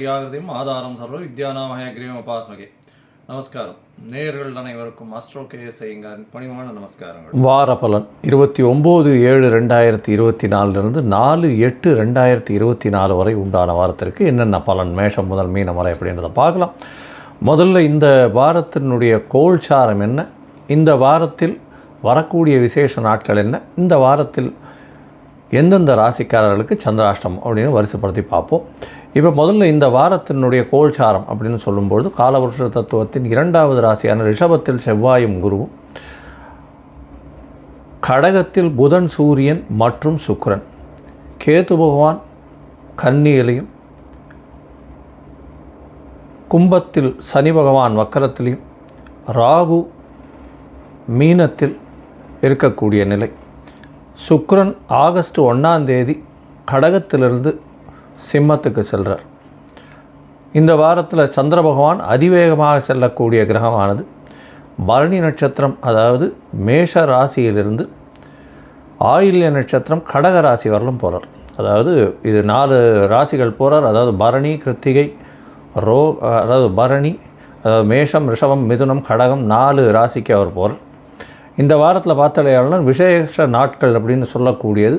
ஞானானந்தமயம் ஆதாரம் சர்வ வித்யானாமய கிரீவம் உபாஸ்மகே. நமஸ்காரம். நேயர்கள் அனைவருக்கும் அஸ்ட்ரோ கேஎஸ்ஐங்க பணிவான நமஸ்காரங்கள். வார பலன் இருபத்தி ஒம்பது ஏழு ரெண்டாயிரத்தி இருபத்தி நாலுலேருந்து நாலு எட்டு ரெண்டாயிரத்தி இருபத்தி நாலு வரை உண்டான வாரத்திற்கு என்னென்ன பலன் மேஷம் முதல் மீனம் வரை அப்படின்றத பார்க்கலாம். முதல்ல இந்த வாரத்தினுடைய கோல்சாரம் என்ன? இந்த வாரத்தில் வரக்கூடிய விசேஷ நாட்கள் என்ன? இந்த வாரத்தில் எந்தெந்த ராசிக்காரர்களுக்கு சந்திராஷ்டம் அப்படின்னு வரிசைப்படுத்தி பார்ப்போம். இப்போ முதல்ல இந்த வாரத்தினுடைய கோல்சாரம் அப்படின்னு சொல்லும்பொழுது காலவருஷ தத்துவத்தின் இரண்டாவது ராசியான ரிஷபத்தில் செவ்வாயும் குருவும் கடகத்தில் புதன் சூரியன் மற்றும் சுக்ரன் கேது பகவான் கன்னியிலையும் கும்பத்தில் சனி பகவான் வக்கரத்திலையும் ராகு மீனத்தில் இருக்கக்கூடிய நிலை. சுக்ரன் ஆகஸ்ட் ஒன்றாம் தேதி கடகத்திலிருந்து சிம்மத்துக்கு செல்கிறார் இந்த வாரத்தில் சந்திர பகவான் அதிவேகமாக செல்லக்கூடிய கிரகமானது பரணி நட்சத்திரம் அதாவது மேஷ ராசியிலிருந்து ஆயில்ய நட்சத்திரம் கடக ராசி வரலும் போகிறார் அதாவது இது நாலு ராசிகள் போகிறார் அதாவது பரணி கிருத்திகை ரோ அதாவது பரணி அதாவது மேஷம் ரிஷபம் மிதுனம் கடகம் நாலு ராசிக்கு அவர் போகிறார் இந்த வாரத்தில் பார்த்தாலேயாளர் விசேஷ நாட்கள் அப்படின்னு சொல்லக்கூடியது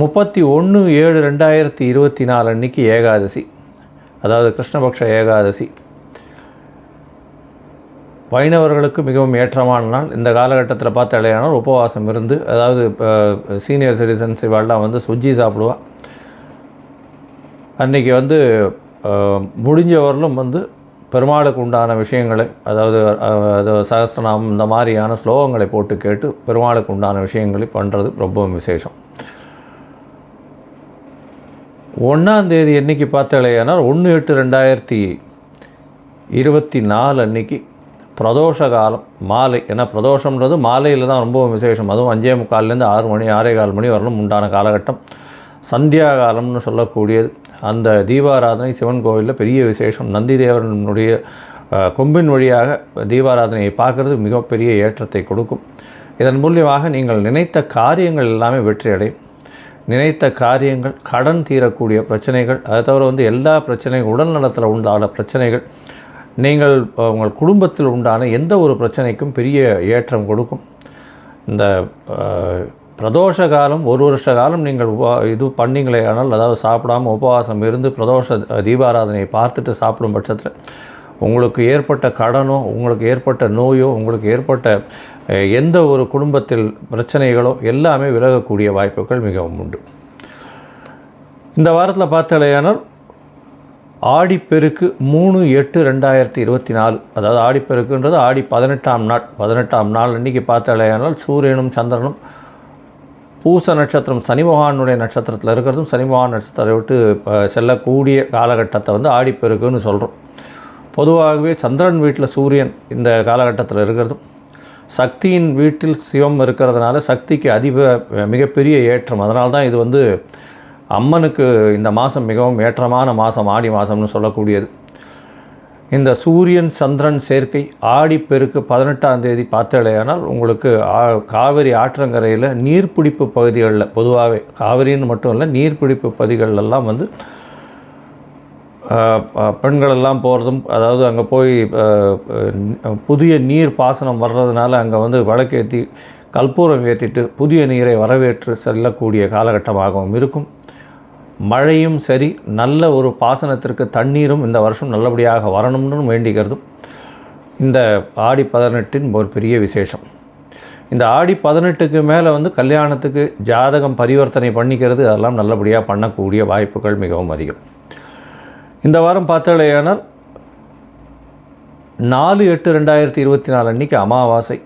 முப்பத்தி ஒன்று ஏழு ரெண்டாயிரத்தி இருபத்தி நாலு அன்னைக்கு ஏகாதசி. அதாவது கிருஷ்ணபக்ஷ ஏகாதசி. வைணவர்களுக்கு மிகவும் ஏற்றமான நாள். இந்த காலகட்டத்தில் பார்த்தாலேயானால் உபவாசம் இருந்து அதாவது சீனியர் சிட்டிசன்ஸ் இவாள்லாம் வந்து சுஜ்ஜி சாப்பிடுவா அன்றைக்கி வந்து முடிஞ்சவர்களும் வந்து பெருமாளுக்கு உண்டான விஷயங்களை அதாவது அது சகசிரநாமம் இந்த மாதிரியான ஸ்லோகங்களை போட்டு கேட்டு பெருமாளுக்கு உண்டான விஷயங்களை பண்ணுறது ரொம்பவும் விசேஷம். ஒன்றாந்தேதி என்றைக்கு பார்த்தாலேயானால் ஒன்று எட்டு ரெண்டாயிரத்தி இருபத்தி நாலு அன்னைக்கு பிரதோஷ காலம் மாலை. ஏன்னா பிரதோஷம்ன்றது மாலையில் தான் ரொம்பவும் விசேஷம். அதுவும் அஞ்சே முக்கால்லேருந்து ஆறு மணி ஆறே கால் மணி வரலும் உண்டான காலகட்டம். சந்தியா காலம்னு சொல்லக்கூடியது. அந்த தீபாராதனை சிவன் கோவிலில் பெரிய விசேஷம். நந்தி தேவனுடைய கொம்பின் வழியாக தீபாராதனையை பார்க்குறது மிகப்பெரிய ஏற்றத்தை கொடுக்கும். இதன் மூலியமாக நீங்கள் நினைத்த காரியங்கள் எல்லாமே வெற்றி அடையும் நினைத்த காரியங்கள் கடன் தீரக்கூடிய பிரச்சனைகள் அதை தவிர வந்து எல்லா பிரச்சனைகள் உடல் நலத்தில் உண்டான பிரச்சனைகள் நீங்கள் உங்கள் குடும்பத்தில் உண்டான எந்த ஒரு பிரச்சனைக்கும் பெரிய ஏற்றம் கொடுக்கும். இந்த பிரதோஷ காலம் ஒரு வருஷ காலம் நீங்கள் உபா இது பண்ணிங்களே ஆனால் அதாவது சாப்பிடாமல் உபவாசம் இருந்து பிரதோஷ தீபாராதனையை பார்த்துட்டு சாப்பிடும் பட்சத்தில் உங்களுக்கு ஏற்பட்ட கடனோ உங்களுக்கு ஏற்பட்ட நோயோ உங்களுக்கு ஏற்பட்ட எந்த ஒரு குடும்பத்தில் பிரச்சனைகளோ எல்லாமே விலகக்கூடிய வாய்ப்புகள் மிகவும் உண்டு. இந்த வாரத்தில் பார்த்தாலேயானால் ஆடிப்பெருக்கு மூணு எட்டு ரெண்டாயிரத்தி இருபத்தி நாலு அதாவது ஆடிப்பெருக்குன்றது ஆடி பதினெட்டாம் நாள் பதினெட்டாம் நாள் அன்றைக்கி பார்த்தாலேயானால் சூரியனும் சந்திரனும் பூச நட்சத்திரம் சனிமகானுடைய நட்சத்திரத்தில் இருக்கிறதும் சனிமகான் நட்சத்திரத்தை விட்டு செல்லக்கூடிய காலகட்டத்தை வந்து ஆடிப்பெருக்குன்னு சொல்கிறோம் பொதுவாகவே சந்திரன் வீட்டில் சூரியன் இந்த காலகட்டத்தில் இருக்கிறதும் சக்தியின் வீட்டில் சிவம் இருக்கிறதுனால சக்திக்கு அதிக மிகப்பெரிய ஏற்றம். அதனால தான் இது வந்து அம்மனுக்கு இந்த மாதம் மிகவும் ஏற்றமான மாதம் ஆடி மாதம்னு சொல்லக்கூடியது. இந்த சூரியன் சந்திரன் சேர்க்கை ஆடிப்பெருக்கு பதினெட்டாம் தேதி பார்த்தலையானால் உங்களுக்கு காவிரி ஆற்றங்கரையில் நீர்பிடிப்பு பகுதிகளில் பொதுவாகவே காவிரின்னு மட்டும் இல்லை நீர்பிடிப்பு பகுதிகளெல்லாம் வந்து பெண்களெல்லாம் போகிறதும் அதாவது அங்கே போய் புதிய நீர் பாசனம் வர்றதுனால அங்கே வந்து வழக்கேற்றி கற்பூரம் ஏற்றிட்டு புதிய நீரை வரவேற்று செல்லக்கூடிய காலகட்டமாகவும் இருக்கும். மழையும் சரி நல்ல ஒரு பாசனத்திற்கு தண்ணீரும் இந்த வருஷம் நல்லபடியாக வரணும்னு வேண்டிக்கிறதும் இந்த ஆடி பதினெட்டின் ஒரு பெரிய விசேஷம். இந்த ஆடி பதினெட்டுக்கு மேலே வந்து கல்யாணத்துக்கு ஜாதகம் பரிவர்த்தனை பண்ணிக்கிறது அதெல்லாம் நல்லபடியாக பண்ணக்கூடிய வாய்ப்புகள் மிகவும் அதிகம். இந்த வாரம் பார்த்தாலேயானால் நாலு எட்டு ரெண்டாயிரத்தி இருபத்தி நாலு அன்றைக்கி அமாவாசை.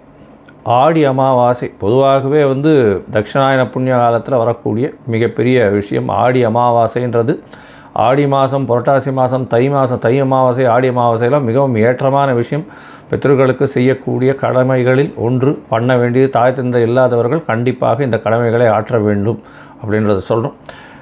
ஆடி அமாவாசை. பொதுவாகவே வந்து தட்சிணாயன புண்ணிய காலத்தில் வரக்கூடிய மிகப்பெரிய விஷயம் ஆடி அமாவாசைன்றது. ஆடி மாதம் புரட்டாசி மாதம் தை மாதம் தை அமாவாசை ஆடி அமாவாசையெல்லாம் மிகவும் ஏற்றமான விஷயம். பித்ருக்களுக்கு செய்யக்கூடிய கடமைகளில் ஒன்று பண்ண வேண்டியது தாய் தந்தை இல்லாதவர்கள் கண்டிப்பாக இந்த கடமைகளை ஆற்ற வேண்டும் அப்படின்றத சொல்கிறோம்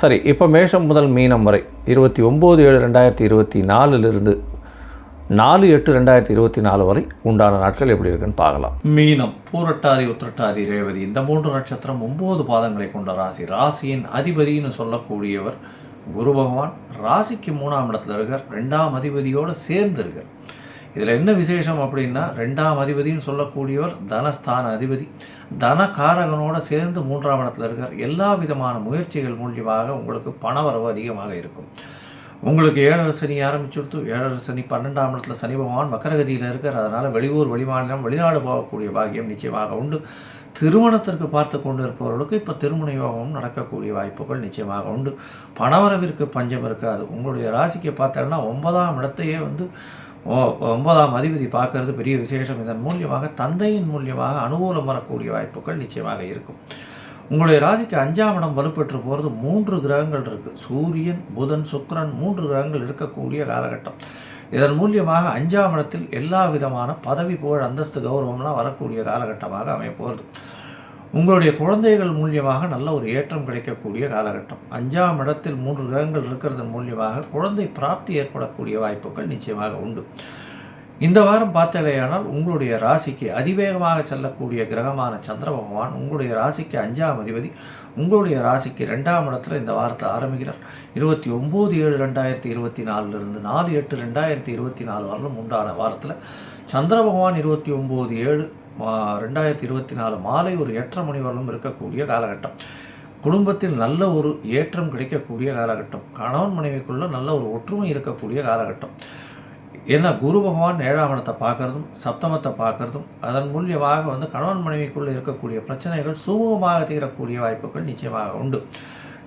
சரி இப்போ மேஷம் முதல் மீனம் வரை இருபத்தி ஒம்பது ஏழு ரெண்டாயிரத்தி இருபத்தி நாலுலேருந்து நாலு எட்டு ரெண்டாயிரத்தி இருபத்தி நாலு வரை உண்டான நாட்கள் எப்படி இருக்குன்னு பார்க்கலாம். மீனம் பூரட்டாதி உத்திரட்டாதி ரேவதி இந்த மூன்று நட்சத்திரம் ஒம்பது பாதங்களை கொண்ட ராசி. ராசியின் அதிபதின்னு சொல்லக்கூடியவர் குரு பகவான் ராசிக்கு மூணாம் இடத்துல இருக்கார் ரெண்டாம் அதிபதியோடு சேர்ந்து இருக்கார் இதில் என்ன விசேஷம் அப்படின்னா ரெண்டாம் அதிபதினு சொல்லக்கூடியவர் தனஸ்தான அதிபதி. தனகாரகனோட சேர்ந்து மூன்றாம் இடத்துல இருக்கார். எல்லா விதமான முயற்சிகள் மூலியமாக உங்களுக்கு பணவரவு அதிகமாக இருக்கும். உங்களுக்கு ஏழரை சனி ஆரம்பிச்சுடுத்து ஏழரை சனி பன்னெண்டாம் இடத்துல சனி பகவான் மக்கரகதியில் இருக்கார். அதனால் வெளியூர் வெளிமாநிலம் வெளிநாடு போகக்கூடிய பாக்கியம் நிச்சயமாக உண்டு. திருமணத்திற்கு பார்த்து கொண்டு இருப்பவர்களுக்கு இப்போ திருமண யோகம் நடக்கக்கூடிய வாய்ப்புகள் நிச்சயமாக உண்டு. பணவரவிற்கு பஞ்சம் இருக்காது. உங்களுடைய ராசிக்கு பார்த்தோம்னா ஒன்பதாம் இடத்தையே வந்து ஒன்பதாம் அதிபதி பார்க்கறது பெரிய விசேஷம். இதன் மூலியமாக தந்தையின் மூலியமாக அனுகூலம் வரக்கூடிய வாய்ப்புகள் நிச்சயமாக இருக்கும். உங்களுடைய ராசிக்கு அஞ்சாம் இடம் வலுப்பெற்று போகிறது மூன்று கிரகங்கள் இருக்குது சூரியன் புதன் சுக்கிரன் மூன்று கிரகங்கள் இருக்கக்கூடிய காலகட்டம். இதன் மூலியமாக அஞ்சாம் இடத்தில் எல்லா விதமான பதவி புகழ் அந்தஸ்து கௌரவம்லாம் வரக்கூடிய காலகட்டமாக அமையப்போகிறது உங்களுடைய குழந்தைகள் மூலியமாக நல்ல ஒரு ஏற்றம் கிடைக்கக்கூடிய காலகட்டம். அஞ்சாம் இடத்தில் மூன்று கிரகங்கள் இருக்கிறது மூலியமாக குழந்தை பிராப்தி ஏற்படக்கூடிய வாய்ப்புகள் நிச்சயமாக உண்டு. இந்த வாரம் பார்த்தலையானால் உங்களுடைய ராசிக்கு அதிவேகமாக செல்லக்கூடிய கிரகமான சந்திர பகவான் உங்களுடைய ராசிக்கு அஞ்சாம் அதிபதி உங்களுடைய ராசிக்கு ரெண்டாம் இடத்துல இந்த வாரத்தை ஆரம்பிக்கிறார். இருபத்தி ஒம்பது ஏழு ரெண்டாயிரத்தி இருபத்தி நாலுலேருந்து நாலு எட்டு ரெண்டாயிரத்தி இருபத்தி நாலு வரலும் உண்டான வாரத்தில் சந்திர பகவான் இருபத்தி ஒம்பது ஏழு ரெண்டாயிரத்தி இருபத்தி நாலு மாலை ஒரு எட்டரை மணி வரலும் இருக்கக்கூடிய காலகட்டம். குடும்பத்தில் நல்ல ஒரு ஏற்றம் கிடைக்கக்கூடிய காலகட்டம். கணவன் மனைவிக்குள்ள நல்ல ஒரு ஒற்றுமை இருக்கக்கூடிய காலகட்டம். ஏன்னா குரு பகவான் ஏழாம் இடத்தை பார்க்கறதும் சப்தமத்தை பார்க்கறதும் அதன் மூலியமாக வந்து கணவன் மனைவிக்குள்ளே இருக்கக்கூடிய பிரச்சனைகள் சுமூகமாக தீரக்கூடிய வாய்ப்புகள் நிச்சயமாக உண்டு.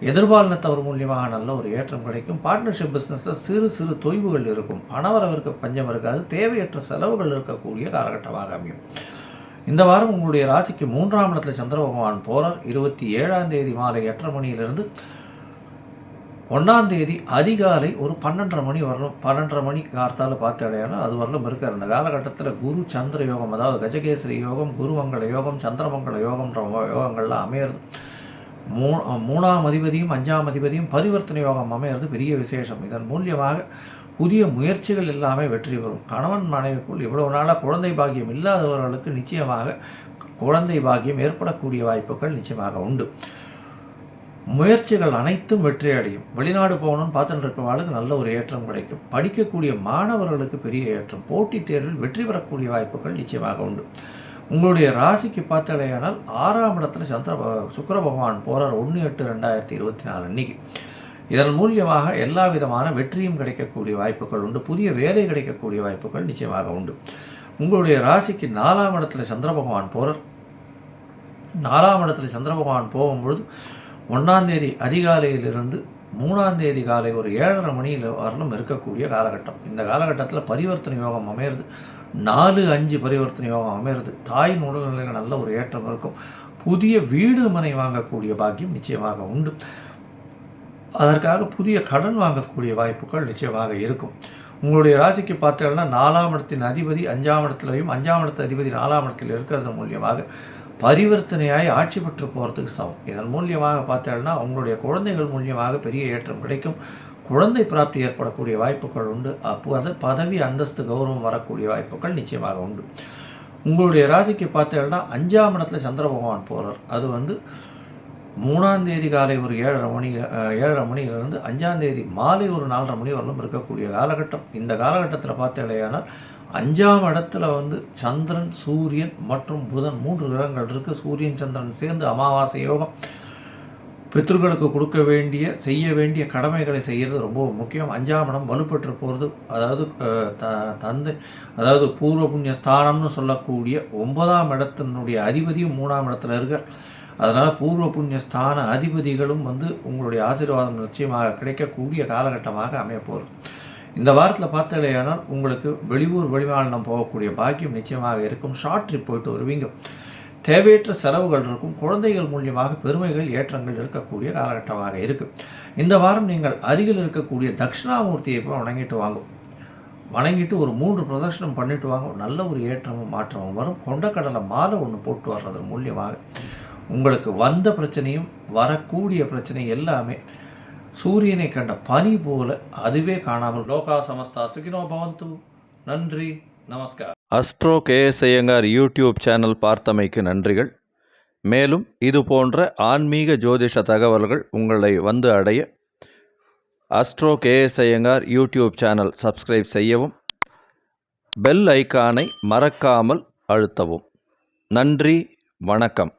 எதிர்பாலினத்தவர் மூலியமாக நல்ல ஒரு ஏற்றம் கிடைக்கும். பார்ட்னர்ஷிப் பிஸ்னஸில் சிறு சிறு தொய்வுகள் இருக்கும். பணவரவிற்கு பஞ்சம் இருக்காது. தேவையற்ற செலவுகள் இருக்கக்கூடிய காலகட்டமாக அமையும். இந்த வாரம் உங்களுடைய ராசிக்கு மூன்றாம் இடத்துல சந்திர பகவான் போறார். இருபத்தி ஏழாம் தேதி மாலை எட்டரை மணியிலிருந்து ஒன்றாம் தேதி அதிகாலை ஒரு பன்னெண்டரை மணி வரணும். பன்னெண்டரை மணி கார்த்தால் பார்த்து அடையாளம் அது வரலும் இருக்கார் இந்த காலகட்டத்தில் குரு சந்திர யோகம் அதாவது கஜகேசரி யோகம் குருமங்கள யோகம் சந்திரமங்கல யோகம்ன்ற யோகங்கள்லாம் அமையிறது. மூ மூணாம் அதிபதியும் அஞ்சாம் அதிபதியும் பரிவர்த்தனை யோகம் அமையிறது பெரிய விசேஷம். இதன் மூலியமாக புதிய முயற்சிகள் எல்லாமே வெற்றி பெறும். கணவன் மனைவிக்குள் இவ்வளவு நாளாக குழந்தை பாக்கியம் இல்லாதவர்களுக்கு நிச்சயமாக குழந்தை பாக்கியம் ஏற்படக்கூடிய வாய்ப்புகள் நிச்சயமாக உண்டு. முயற்சிகள் அனைத்தும் வெற்றி அடையும். வெளிநாடு போகணும்னு பார்த்துட்டு இருக்கிறவங்களுக்கு நல்ல ஒரு ஏற்றம் கிடைக்கும். படிக்கக்கூடிய மாணவர்களுக்கு பெரிய ஏற்றம். போட்டித் தேர்வில் வெற்றி பெறக்கூடிய வாய்ப்புகள் நிச்சயமாக உண்டு. உங்களுடைய ராசிக்கு பார்த்தடையானால் ஆறாம் இடத்துல சந்திர சுக்கர பகவான் போகிறார் ஒன்று எட்டு ரெண்டாயிரத்தி இருபத்தி நாலு அன்னைக்கு. இதன் மூலியமாக எல்லா விதமான வெற்றியும் கிடைக்கக்கூடிய வாய்ப்புகள் உண்டு புதிய வேலை கிடைக்கக்கூடிய வாய்ப்புகள் நிச்சயமாக உண்டு. உங்களுடைய ராசிக்கு நாலாம் இடத்துல சந்திர பகவான் போகிறார் நாலாம் இடத்துல சந்திர பகவான் போகும்பொழுது ஒன்றாந்தேதி அதிகாலையிலிருந்து மூணாம் தேதி காலை ஒரு ஏழரை மணியில் வரலும் இருக்கக்கூடிய காலகட்டம். இந்த காலகட்டத்தில் பரிவர்த்தனை யோகம் அமையிறது. நாலு அஞ்சு பரிவர்த்தனை யோகம் அமையிறது. தாயின் உடல்நிலையில் நல்ல ஒரு ஏற்றம் இருக்கும். புதிய வீடு மனை வாங்கக்கூடிய பாக்கியம் நிச்சயமாக உண்டு. அதற்காக புதிய கடன் வாங்கக்கூடிய வாய்ப்புகள் நிச்சயமாக இருக்கும். உங்களுடைய ராசிக்கு பார்த்தீங்கன்னா நாலாம் இடத்தின் அதிபதி அஞ்சாம் இடத்துலையும் அஞ்சாம் இடத்து அதிபதி நாலாம் இடத்தில் இருக்கிறது மூலியமாக பரிவர்த்தனையாய் ஆட்சி பெற்று போகிறதுக்கு சமம். இதன் மூலியமாக பார்த்தீங்கன்னா அவங்களுடைய குழந்தைகள் மூலியமாக பெரிய ஏற்றம் கிடைக்கும். குழந்தை பிராப்தி ஏற்படக்கூடிய வாய்ப்புகள் உண்டு. அப்போது பதவி அந்தஸ்து கௌரவம் வரக்கூடிய வாய்ப்புகள் நிச்சயமாக உண்டு. உங்களுடைய ராசிக்கு பார்த்தீங்கன்னா அஞ்சாம் இடத்துல சந்திர பகவான் போகிறார் அது வந்து மூணாம் தேதி காலை ஒரு ஏழரை மணி ஏழரை மணியிலிருந்து அஞ்சாம் தேதி மாலை ஒரு நாலரை மணி வரலும் இருக்கக்கூடிய காலகட்டம். இந்த காலகட்டத்தில் பார்த்தீங்கன்னா அஞ்சாம் இடத்துல வந்து சந்திரன் சூரியன் மற்றும் புதன் மூன்று கிரகங்கள் இருக்குது சூரியன் சந்திரன் சேர்ந்து அமாவாசை யோகம். பித்ருக்களுக்கு கொடுக்க வேண்டிய செய்ய வேண்டிய கடமைகளை செய்கிறது ரொம்ப முக்கியம். அஞ்சாம் இடம் வலுப்பெற்று போகிறது அதாவது த தந்தை அதாவது பூர்வ புண்ணிய ஸ்தானம்னு சொல்லக்கூடிய ஒன்பதாம் இடத்தினுடைய அதிபதியும் மூணாம் இடத்துல இருக்கார். அதனால் பூர்வ புண்ணிய ஸ்தான அதிபதிகளும் வந்து உங்களுடைய ஆசீர்வாதம் நிச்சயமாக கிடைக்கக்கூடிய காலகட்டமாக அமையப்போகுது. இந்த வாரத்தில் பார்த்தலையானால் உங்களுக்கு வெளியூர் வெளிமாநிலம் போகக்கூடிய பாக்கியம் நிச்சயமாக இருக்கும். ஷார்ட் ட்ரிப் போயிட்டு வருவீங்க. தேவையற்ற செலவுகள் இருக்கும். குழந்தைகள் மூலியமாக பெருமைகள் ஏற்றங்கள் இருக்கக்கூடிய காலகட்டமாக இருக்குது இந்த வாரம் நீங்கள் அருகில் இருக்கக்கூடிய தட்சிணாமூர்த்தியை போய் வணங்கிட்டு வாங்கும் வணங்கிட்டு ஒரு மூன்று பிரதர்ஷனம் பண்ணிட்டு வாங்க. நல்ல ஒரு ஏற்றமும் மாற்றமும் வரும். கொண்டக்கடலை மாலை ஒன்று போட்டு வர்றது மூலியமாக. உங்களுக்கு வந்த பிரச்சனையும் வரக்கூடிய பிரச்சனை எல்லாமே சூரியனை கண்ட பனி போல அதுவே காணாமல் லோகா சமஸ்தா சுகினோ பவந்து. நன்றி நமஸ்கார். Astro KS Iyengar YouTube channel பார்த்தமைக்கு நன்றிகள். மேலும் இது போன்ற ஆன்மீக ஜோதிஷ தகவல்கள் உங்களை வந்து அடைய astro KS Iyengar YouTube channel subscribe செய்யவும் பெல் ஐக்கானை மறக்காமல் அழுத்தவும். நன்றி வணக்கம்.